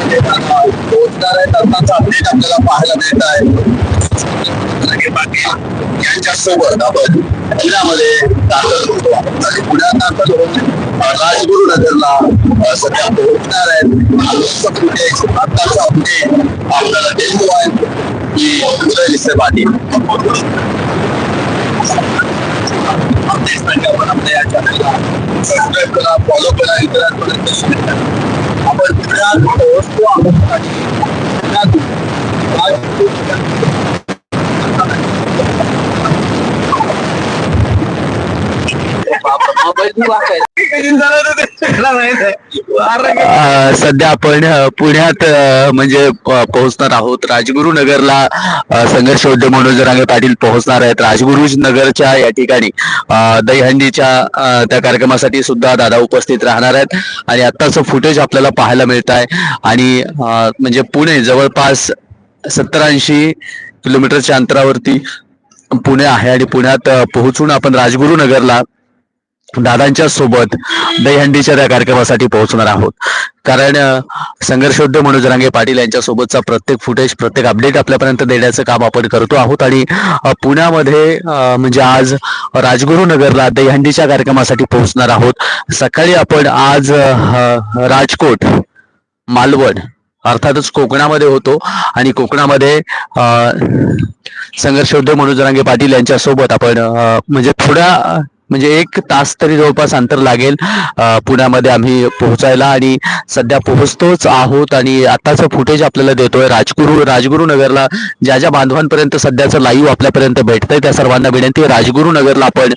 रोजगार आहेत आताचा अपडेट आपल्याला पाहायला मिळत आहे पाटील यांच्यासोबत आपण पुण्यामध्ये दाखल होतो आणि पुण्यात दाखल होऊन राजगुरू नगरला अ, सध्या पोहोचणार आहेत फुटेज आताचा अपडेट आपल्याला देतो आहे की उदय लिसे पाटील अपडेट्स म्हणजे आपण आपल्या या चॅनलला सबस्क्राईब करा फॉलो करा इतरांपर्यंत share करा आपण पुण्यात पोहोचतो आहोत आणि पुण्यात अ, सध्या आपण पुण्यात म्हणजे पोहोचणार आहोत राजगुरु नगरला. संघर्ष उद्योग मनोज रांगे पाटील पोहोचणार आहेत. राजगुरु नगरच्या या ठिकाणी दहीहंडीच्या त्या कार्यक्रमासाठी सुद्धा दादा उपस्थित राहणार आहेत. आणि आत्ताचं फुटेज आपल्याला पाहायला मिळत आहे आणि म्हणजे पुणे जवळपास सत्तर ऐंशी किलोमीटरच्या अंतरावरती पुणे आहे. आणि पुण्यात पोहोचून आपण राजगुरु नगरला दादांच्या सोबत दहीहंडीच्या त्या कार्यक्रमासाठी पोहोचणार आहोत. कारण संघर्षोद्ध मनोज रांगे पाटील यांच्या सोबतचा प्रत्येक फुटेज प्रत्येक अपडेट आपल्यापर्यंत देण्याचं काम आपण करतो आहोत आणि पुण्यामध्ये म्हणजे आज राजगुरुनगरला दहीहंडीच्या कार्यक्रमासाठी पोहोचणार आहोत. सकाळी आपण आज राजकोट मालवण अर्थातच कोकणामध्ये होतो आणि कोकणामध्ये संघर्षोद्ध मनोज रांगे पाटील यांच्या सोबत आपण म्हणजे थोड्या म्हणजे एक तास तरी जवळपास अंतर लागेल. पुण्यामध्ये आम्ही पोहोचायला आणि सध्या पोहोचतोच आहोत आणि आताचं फुटेज आपल्याला देतोय. राजगुरू राजगुरू नगरला ज्या ज्या बांधवांपर्यंत सध्याचं लाईव्ह आपल्यापर्यंत भेटतंय त्या सर्वांना विनंती आहे. राजगुरू नगरला आपण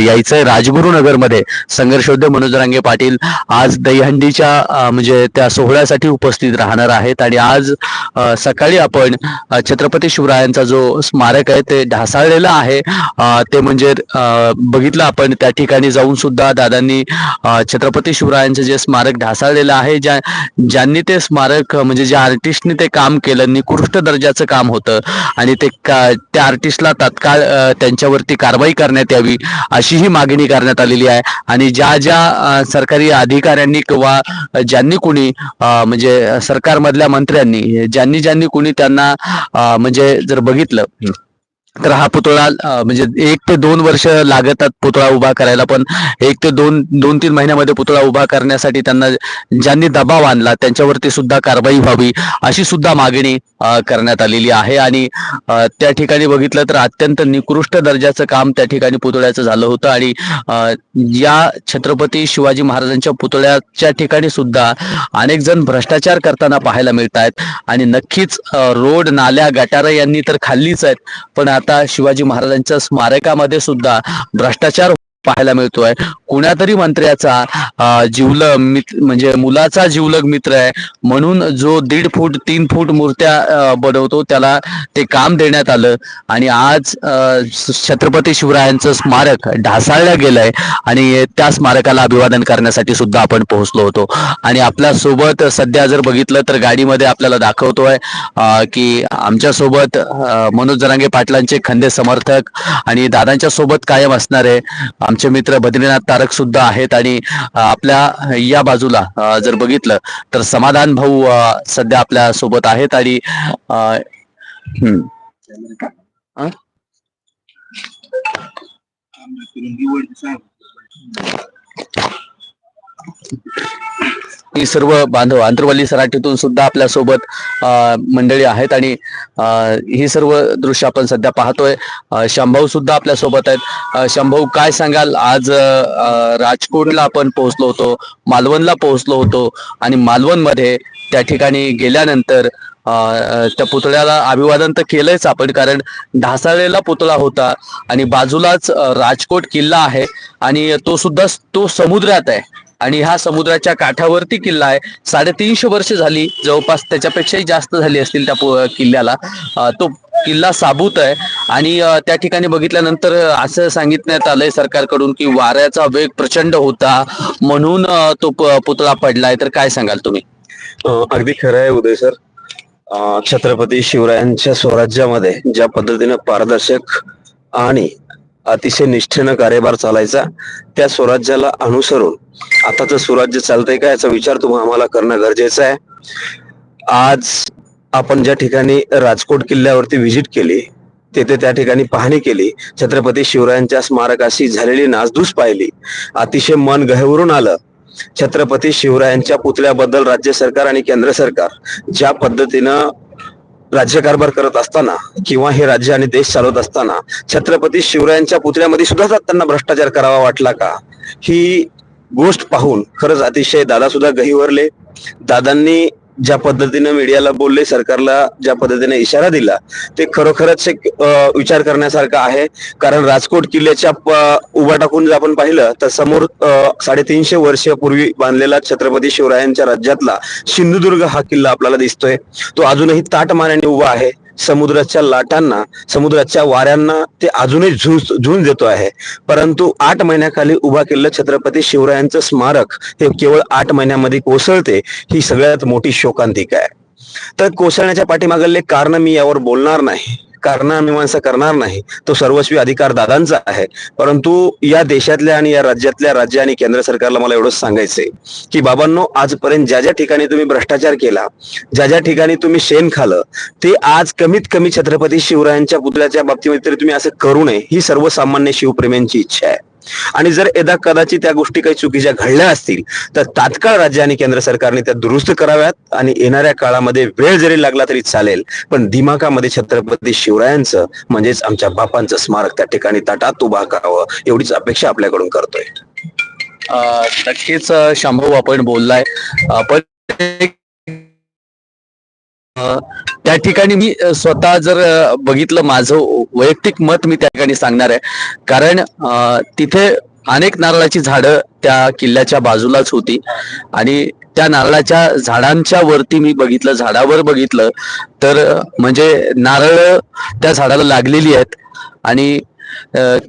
यायचंय. राजगुरू नगरमध्ये संघर्षोद्ध मनोज रांगे पाटील आज दहीहंडीच्या म्हणजे त्या सोहळ्यासाठी उपस्थित राहणार आहेत. आणि आज सकाळी आपण छत्रपती शिवरायांचा जो स्मारक आहे ते ढासाळलेलं आहे. ते म्हणजे बघितलं आपण त्या ठिकाणी जाऊन सुद्धा दादांनी छत्रपती शिवरायांचं जे स्मारक ढासाळलेलं आहे ज्या ज्यांनी ते स्मारक म्हणजे ज्या आर्टिस्टनी ते काम केलं निकृष्ट दर्जाचं काम होतं आणि ते का त्या आर्टिस्टला तात्काळ त्यांच्यावरती कारवाई करण्यात यावी अशी ही मागणी करण्यात आलेली आहे. आणि ज्या ज्या सरकारी अधिकाऱ्यांनी किंवा ज्यांनी कुणी म्हणजे सरकारमधल्या मंत्र्यांनी ज्यांनी ज्यांनी कुणी त्यांना म्हणजे जर बघितलं तर हा पुतळा म्हणजे एक ते दोन वर्ष लागतात पुतळा उभा करायला पण एक ते दोन दोन तीन महिन्यामध्ये पुतळा उभा करण्यासाठी त्यांना ज्यांनी दबाव आणला त्यांच्यावरती सुद्धा कारवाई व्हावी अशी सुद्धा मागणी करण्यात आलेली आहे. आणि त्या ठिकाणी बघितलं तर अत्यंत निकृष्ट दर्जाचं काम त्या ठिकाणी पुतळ्याचं झालं होतं. आणि या छत्रपती शिवाजी महाराजांच्या पुतळ्याच्या ठिकाणी सुद्धा अनेक जण भ्रष्टाचार करताना पाहायला मिळत आहेत आणि नक्कीच रोड नाल्या गटारा यांनी तर खाल्लीच आहेत पण आता शिवाजी महाराजांच्या स्मारकामध्ये सुद्धा भ्रष्टाचार पाहायला मिळतोय. कुणातरी मंत्र्याचा जीवलग जिवलग मित्र म्हणजे मुलाचा जिवलग मित्र आहे. म्हणून जो दीड फूट तीन फूट मूर्त्या बनवतो त्याला ते काम देण्यात आलं. आणि आज छत्रपती शिवरायांचं स्मारक ढासाळलं गेलंय. आणि त्या स्मारकाला अभिवादन करण्यासाठी सुद्धा आपण पोहोचलो होतो. आणि आपल्यासोबत सध्या जर बघितलं तर गाडीमध्ये आपल्याला दाखवतोय की आमच्यासोबत मनोज जरांगे पाटलांचे खंदे समर्थक आणि दादांच्या सोबत कायम असणारे आमचे मित्र बद्रीनाथ तारक सुद्धा आहेत आणि आपल्या या बाजूला जर बघितलं तर समाधान भाऊ सध्या आपल्यासोबत आहेत आणि हम्म. सर्व बांधव आंतरवाली सराटीतून सुद्धा आपल्यासोबत मंडळी आहेत आणि ही सर्व दृश्य आपण सध्या पाहतोय. शंभाऊ सुद्धा आपल्यासोबत आहेत. अ, शंभाऊ काय सांगाल? आज राजकोटला आपण पोहोचलो होतो मालवणला पोहोचलो होतो आणि मालवणमध्ये त्या ठिकाणी गेल्यानंतर अ, त्या पुतळ्याला अभिवादन तर केलंयच आपण कारण ढासाळलेला पुतळा होता आणि बाजूलाच राजकोट किल्ला आहे आणि तो सुद्धा तो समुद्रात आहे. आणि हा समुद्राच्या काठावरती किल्ला आहे. साडेतीनशे वर्ष झाली जवळपास त्याच्यापेक्षाही जास्त झाली असतील त्या किल्ल्याला. तो किल्ला साबूत आहे. आणि त्या ठिकाणी बघितल्यानंतर असं सांगितण्यात आलंय सरकारकडून की वाऱ्याचा वेग प्रचंड होता म्हणून तो पुतळा पडलाय. तर काय सांगाल तुम्ही? अगदी खरं आहे उदय सर. छत्रपती शिवरायांच्या स्वराज्यामध्ये ज्या पद्धतीने पारदर्शक आणि अतिशय निष्ठेनं कार्यभार चालायचा त्या स्वराज्याला अनुसरून. आताचं स्वराज्य चालतंय का याचा विचार तुम्हा आम्हाला करणं गरजेचं आहे. आज आपण ज्या ठिकाणी राजकोट किल्ल्यावरती व्हिजिट केली तेथे त्या ठिकाणी पाहणी केली छत्रपती शिवरायांच्या स्मारकाशी झालेली नासधूस पाहिली अतिशय मन गहवरून आलं. छत्रपती शिवरायांच्या पुतळ्याबद्दल राज्य सरकार आणि केंद्र सरकार ज्या पद्धतीनं राज्यकारभार करत असताना किंवा हे राज्य आणि देश चालवत असताना छत्रपती शिवरायांच्या पुतळ्यामध्ये सुद्धा त्यांना भ्रष्टाचार करावा वाटला का? ही गोष्ट पाहून खरंच अतिशय दादा सुद्धा गहिवरले. दादांनी ज्या पद्धतीनं मीडियाला बोलले सरकारला ज्या पद्धतीने इशारा दिला ते खरोखरच एक विचार करण्यासारखं आहे. कारण राजकोट किल्ल्याच्या उभा टाकून जर आपण पाहिलं तर समोर साडेतीनशे वर्षापूर्वी बांधलेला छत्रपती शिवरायांच्या राज्यातला सिंधुदुर्ग हा किल्ला आपल्याला दिसतोय. तो अजूनही ताटमाऱ्याने उभा आहे. समुद्राच्या लाटांना समुद्राच्या वाऱ्यांना ते अजूनही झुंज झुंज देतो आहे. परंतु आठ महिन्याखाली उभा केलेलं छत्रपती शिवरायांचं स्मारक हे केवळ आठ महिन्यामध्ये कोसळते ही सगळ्यात मोठी शोकांतिका आहे. तर कोसळण्याच्या पाठीमागले कारण मी यावर बोलणार नाही. कारण मीमांसा करणार नाही तो सर्वस्वी अधिकार दादांचा आहे. परंतु या देशातल्या आणि या राज्यातल्या राज्य आणि केंद्र सरकारला मला एवढंच सांगायचंय की बाबांनो आजपर्यंत ज्या ज्या ठिकाणी तुम्ही भ्रष्टाचार केला ज्या ज्या ठिकाणी तुम्ही शेण खालं ते आज कमीत कमी छत्रपती शिवरायांच्या पुतळ्याच्या बाबतीमध्ये तरी तुम्ही असं करू नये ही सर्वसामान्य शिवप्रेमींची इच्छा आहे. आणि जर एदा कदाचित त्या गोष्टी काही चुकीच्या घडल्या असतील तर तात्काळ राज्य आणि केंद्र सरकारने त्या दुरुस्त कराव्यात आणि येणाऱ्या काळामध्ये वेळ जरी लागला तरी चालेल पण दिमाकामध्ये छत्रपती शिवरायांचं म्हणजेच आमच्या बापांचं स्मारक त्या ठिकाणी ताटात उभा करावं एवढीच अपेक्षा आपल्याकडून करतोय. नक्कीच शंभू आपण बोललाय. पण त्या ठिकाणी मी स्वतः जर बघितलं माझं वैयक्तिक मत मी त्या ठिकाणी सांगणार आहे. कारण तिथे अनेक नारळाची झाडं त्या किल्ल्याच्या बाजूलाच होती. आणि त्या नारळाच्या झाडांच्या वरती मी बघितलं झाडावर बघितलं तर म्हणजे नारळ त्या झाडाला लागलेली आहेत. आणि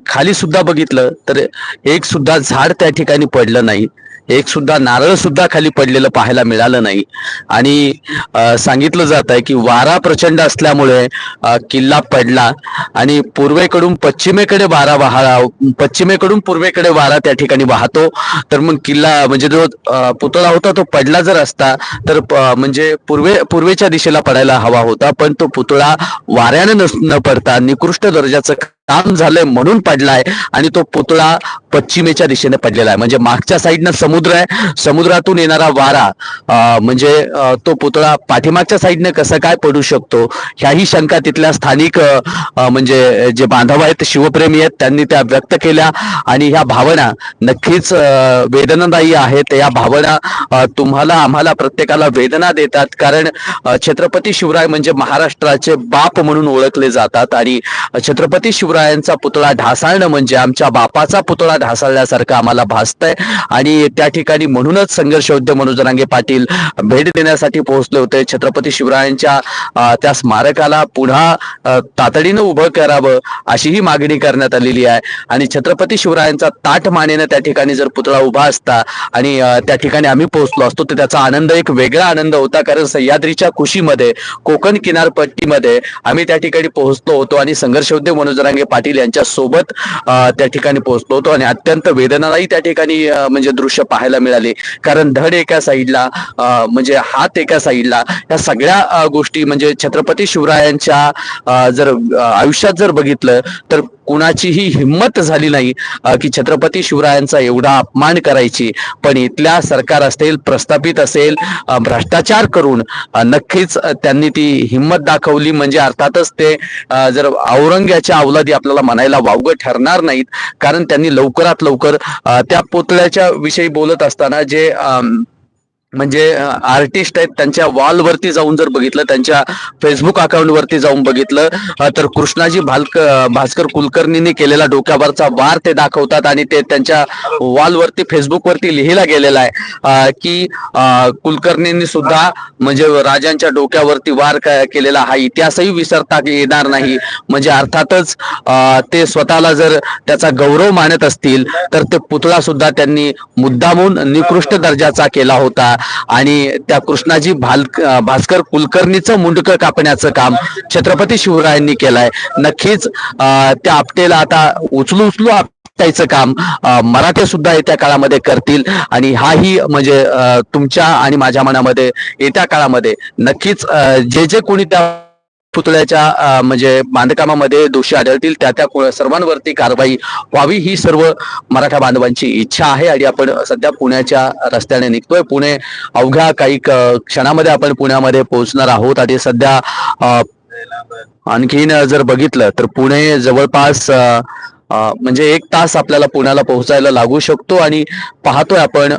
खाली सुद्धा बघितलं तर एक सुद्धा झाड त्या ठिकाणी पडलं नाही. एक सुद्धा नारळ सुद्धा खाली पडलेलं पाहायला मिळालं नाही. आणि सांगितलं जात आहे की वारा प्रचंड असल्यामुळे किल्ला पडला. आणि पूर्वेकडून पश्चिमेकडे वारा वाहा पश्चिमेकडून पूर्वेकडे वारा त्या ठिकाणी वाहतो. तर मग किल्ला म्हणजे जो पुतळा होता तो पडला जर असता तर प- म्हणजे पूर्वे पूर्वेच्या दिशेला पडायला हवा होता. पण तो पुतळा वाऱ्याने नस- न पडता निकृष्ट दर्जाचं काम झालंय म्हणून पडलाय आणि तो पुतळा पश्चिमेच्या दिशेने पडलेला आहे. म्हणजे मागच्या साईडनं समुद्र आहे. समुद्रातून येणारा वारा म्हणजे तो पुतळा पाठीमागच्या साईडने कसं काय पडू शकतो ह्याही शंका तिथल्या स्थानिक म्हणजे जे बांधव आहेत शिवप्रेमी आहेत त्यांनी त्या व्यक्त केल्या. आणि ह्या भावना नक्कीच वेदनादायी आहेत. या भावना तुम्हाला आम्हाला प्रत्येकाला वेदना देतात. कारण छत्रपती शिवराय म्हणजे महाराष्ट्राचे बाप म्हणून ओळखले जातात. आणि छत्रपती शिवरायांचा पुतळा ढासाळणं म्हणजे आमच्या बापाचा पुतळा ढासाळल्यासारखं आम्हाला भासतंय. आणि त्या ठिकाणी म्हणूनच संघर्ष योद्धे मनोज पाटील भेट देण्यासाठी पोहोचले होते. छत्रपती शिवरायांच्या त्या स्मारकाला पुन्हा तातडीनं उभं करावं अशीही मागणी करण्यात आलेली आहे. आणि छत्रपती शिवरायांचा ताट मानेनं त्या ठिकाणी जर पुतळा उभा असता आणि त्या ठिकाणी आम्ही पोहोचलो असतो तर त्याचा आनंद एक वेगळा आनंद होता. कारण सह्याद्रीच्या कुशीमध्ये कोकण किनारपट्टीमध्ये आम्ही त्या ठिकाणी पोहोचलो होतो आणि संघर्ष योद्धे मनोज पाटील यांच्या सोबत त्या ठिकाणी पोहोचलो होतो आणि अत्यंत वेदनादायी त्या ठिकाणी म्हणजे दृश्य पाहायला मिळाले. कारण धड एका साईडला अं, म्हणजे हात एका साईडला या सगळ्या गोष्टी म्हणजे छत्रपती शिवरायांच्या जर आयुष्यात जर बघितलं तर कुणाचीही हिंमत झाली नाही की छत्रपती शिवरायांचा एवढा अपमान करायची. पण इथल्या सरकार असेल प्रस्थापित असेल भ्रष्टाचार करून नक्कीच त्यांनी ती हिंमत दाखवली. म्हणजे अर्थातच ते जर औरंग्याच्या अवलादी आपल्याला म्हणायला वावगं ठरणार नाहीत. कारण त्यांनी लवकरात लवकर त्या पुतळ्याच्या विषयी बोलत असताना जे अं, म्हणजे आर्टिस्ट आहेत त्यांच्या वॉलवरती जाऊन जर बघितलं त्यांच्या फेसबुक अकाउंट वरती जाऊन बघितलं तर कृष्णाजी भालक भास्कर कुलकर्णीने केलेला डोक्यावरचा वार ते दाखवतात आणि ते त्यांच्या वॉलवरती फेसबुक वरती लिहिला गेलेला आहे. की कुलकर्णींनी सुद्धा म्हणजे राजांच्या डोक्यावरती वार केलेला हा इतिहासही विसरता येणार नाही. म्हणजे अर्थातच ते स्वतःला जर त्याचा गौरव मानत असतील तर ते पुतळा सुद्धा त्यांनी मुद्दामून निकृष्ट दर्जाचा केला होता. आणि त्या कृष्णाजी भाल भास्कर कुलकर्णीचं मुंडकं कापण्याचं काम छत्रपती शिवरायांनी केलंय. नक्कीच अं, त्या आपटेला आता उचलू उचलू त्याचं काम मराठे सुद्धा येत्या काळामध्ये करतील आणि हाही म्हणजे तुमच्या आणि माझ्या मनामध्ये येत्या काळामध्ये नक्कीच जे जे कोणी त्या पुतळ्याच्या म्हणजे बांधकामामध्ये दोषी आढळतील त्या त्या सर्वांवरती कारवाई व्हावी ही सर्व मराठा बांधवांची इच्छा आहे आणि आपण सध्या पुण्याच्या रस्त्याने निघतोय. पुणे अवघ्या काही क्षणामध्ये आपण पुण्यामध्ये पोहोचणार आहोत. आणि सध्या आणखीन जर बघितलं तर पुणे जवळपास म्हणजे एक तास आपल्याला पुण्याला पोहोचायला लागू शकतो. आणि पाहतोय आपण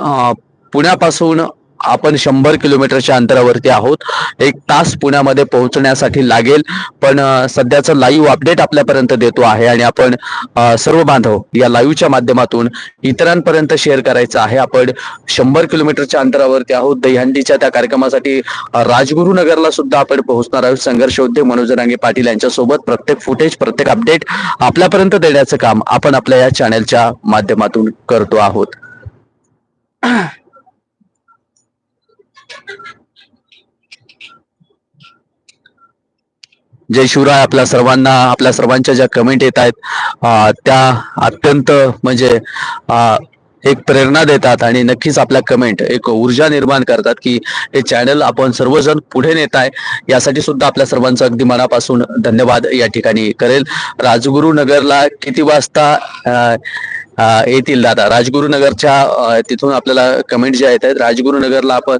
पुण्यापासून आपण शंभर किलोमीटरच्या अंतरावरती आहोत. एक तास पुण्यामध्ये पोहोचण्यासाठी लागेल. पण सध्याचं लाईव्ह अपडेट आपल्यापर्यंत देतो आहे आणि आपण सर्व बांधव या लाईव्हच्या माध्यमातून इतरांपर्यंत शेअर करायचं आहे. आपण शंभर किलोमीटरच्या अंतरावरती आहोत. दहीहंडीच्या त्या कार्यक्रमासाठी राजगुरुनगरला सुद्धा आपण पोहोचणार आहोत. संघर्ष उद्योग मनोज रांगे पाटील यांच्यासोबत प्रत्येक फुटेज प्रत्येक अपडेट आपल्यापर्यंत देण्याचं काम आपण आपल्या या चॅनलच्या माध्यमातून करतो आहोत. जय शिवराय आपल्या सर्वांना आपल्या सर्वांच्या ज्या कमेंट येत आहेत त्या अत्यंत म्हणजे एक प्रेरणा देतात आणि नक्कीच आपल्या कमेंट एक ऊर्जा निर्माण करतात की हे चॅनल आपण सर्वजण पुढे नेत आहे. यासाठी सुद्धा आपल्या सर्वांचं अगदी मनापासून धन्यवाद या ठिकाणी करेल. राजगुरू नगरला किती वाजता येतील दादा? राजगुरुनगरच्या तिथून आपल्याला कमेंट ज्या येत आहेत राजगुरुनगरला आपण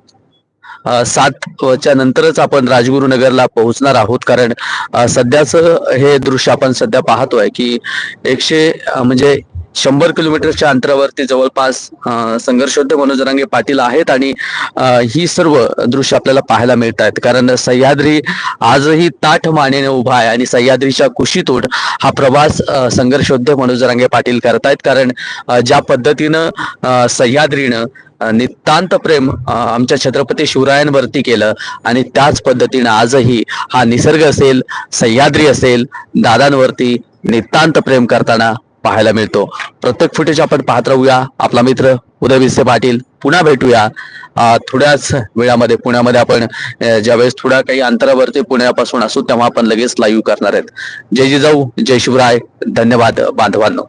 सातच्या नंतरच आपण राजगुरुनगरला पोहोचणार आहोत. कारण सध्याचं हे दृश्य आपण सध्या पाहतोय की एकशे म्हणजे शंभर किलोमीटरच्या अंतरावरती जवळपास संघर्षोद्ध मनोजरांगे पाटील आहेत आणि ही सर्व दृश्य आपल्याला पाहायला मिळत आहेत कारण सह्याद्री आजही ताठ मानेने उभा आहे आणि सह्याद्रीच्या कुशीतून हा प्रवास संघर्षोद्ध मनोजरांगे पाटील पाटील करतायत. कारण ज्या पद्धतीनं सह्याद्रीनं नितांत प्रेम आमच्या छत्रपती शिवरायांवरती केलं आणि त्याच पद्धतीनं आजही हा निसर्ग असेल सह्याद्री असेल दादांवरती नितांत प्रेम करताना पाहायला मिळतो. प्रत्येक फुटेज आपण पाहत राहूया. आपला मित्र उदय विसे पाटील पुन्हा भेटूया. थोड्याच वेळामध्ये पुण्यामध्ये आपण ज्यावेळेस थोड्या काही अंतरावरती पुण्यापासून असू तेव्हा आपण लगेच लाईव्ह करणार आहेत. जय जिजाऊ जय शिवराय. धन्यवाद बांधवांनो.